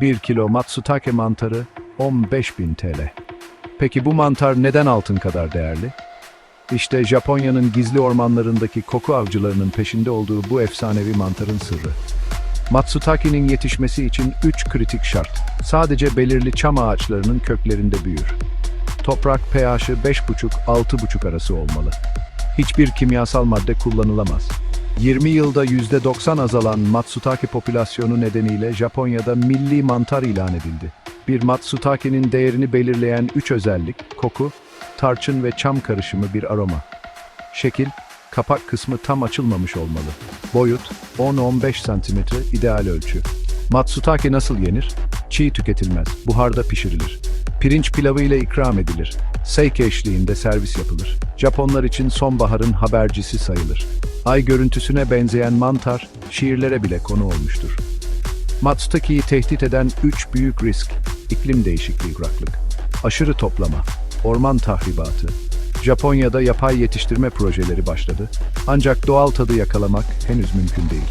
1 kilo matsutake mantarı 15.000 TL. Peki bu mantar neden altın kadar değerli? İşte Japonya'nın gizli ormanlarındaki koku avcılarının peşinde olduğu bu efsanevi mantarın sırrı. Matsutake'nin yetişmesi için 3 kritik şart. Sadece belirli çam ağaçlarının köklerinde büyür. Toprak pH'i 5,5-6,5 arası olmalı. Hiçbir kimyasal madde kullanılamaz. 20 yılda %90 azalan Matsutake popülasyonu nedeniyle Japonya'da milli mantar ilan edildi. Bir Matsutake'nin değerini belirleyen 3 özellik, koku, tarçın ve çam karışımı bir aroma. Şekil, kapak kısmı tam açılmamış olmalı. Boyut, 10-15 cm ideal ölçü. Matsutake nasıl yenir? Çiğ tüketilmez, buharda pişirilir. Pirinç pilavı ile ikram edilir. Seike eşliğinde servis yapılır. Japonlar için sonbaharın habercisi sayılır. Ay görüntüsüne benzeyen mantar, şiirlere bile konu olmuştur. Matsutake'yi tehdit eden üç büyük risk, iklim değişikliği kuraklık, aşırı toplama, orman tahribatı. Japonya'da yapay yetiştirme projeleri başladı. Ancak doğal tadı yakalamak henüz mümkün değil.